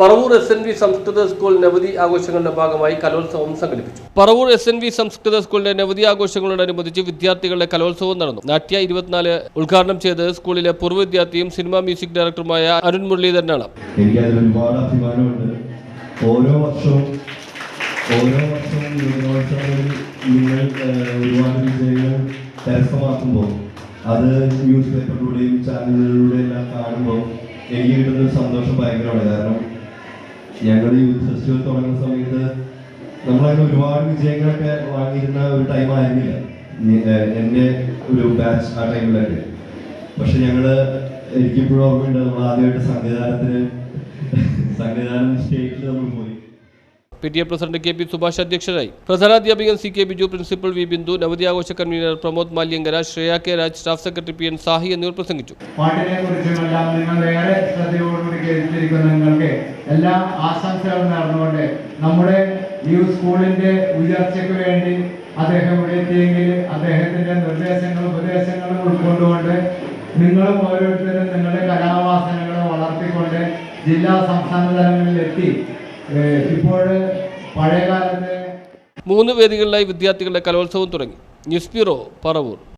Paravur S N V സംസ്കൃത school നവതി ആഘോഷങ്ങളുടെ ഭാഗമായി കലോത്സവം സംഘടിപ്പിച്ചു. പറവൂർ എസ് എൻ വി സംസ്കൃത സ്കൂളിന്റെ നവതി ആഘോഷങ്ങളോടനുബന്ധിച്ച് വിദ്യാർത്ഥികളുടെ കലോത്സവം നടന്നു. നാട്യ ഇരുപത്തിനാല് ഉദ്ഘാടനം ചെയ്തത് സ്കൂളിലെ പൂർവ വിദ്യാർത്ഥിയും സിനിമാ മ്യൂസിക് ഡയറക്ടറുമായ അരുൺ മുരളീധരനാണ്. ഓരോ വർഷവും ഓരോ നിങ്ങൾ അത് ന്യൂസ് പേപ്പറിലൂടെയും ചാനലുകളിലൂടെയും എല്ലാം കാണുമ്പോൾ എനിക്ക് കിട്ടുന്ന സന്തോഷം ഭയങ്കരമാണ്. കാരണം ഞങ്ങൾ യൂത്ത് ഫെസ്റ്റിവൽ തുടങ്ങുന്ന സമയത്ത് നമ്മളങ്ങനെ ഒരുപാട് വിജയങ്ങളൊക്കെ വാങ്ങിയിരുന്ന ഒരു ടൈം ആയിരുന്നില്ല. എന്റെ ഒരു ബാച്ച് ആ ടൈമിലൊക്കെ പക്ഷെ ഞങ്ങൾ എനിക്കിപ്പോഴും ഓർമ്മയുണ്ട് നമ്മൾ ആദ്യമായിട്ട് സംവിധാനത്തിന് സംവിധാനം സ്റ്റേറ്റിൽ നമ്മൾ പോയി. P T A president K P Subhash അധ്യക്ഷരായി പ്രധാനാധ്യാപികൻ C K Biju principal V Bindu നവതി ആഘോഷ convener Pramod Malyankara Sreya K Raj staff secretary P N Sahi എന്നിവർ പ്രസംഗിച്ചു. എല്ലാ ആശംസകളും നേർന്നുകൊണ്ട് നമ്മുടെ ഈ സ്കൂളിന്റെ ഉയർച്ചയ്ക്ക് വേണ്ടി അദ്ദേഹം ഇവിടെ എത്തിയെങ്കിൽ അദ്ദേഹത്തിന്റെ നിർദ്ദേശങ്ങളും ഉപദേശങ്ങളും ഉൾക്കൊണ്ടുകൊണ്ട് നിങ്ങളും ഓരോരുത്തരും നിങ്ങളുടെ കലാവാസനകളെ വളർത്തിക്കൊണ്ട് ജില്ലാ സംസ്ഥാന തലങ്ങളിൽ എത്തി മൂന്ന് വേദികളിലായി വിദ്യാർത്ഥികളുടെ കലോത്സവം തുടങ്ങി. News bureau Paravur.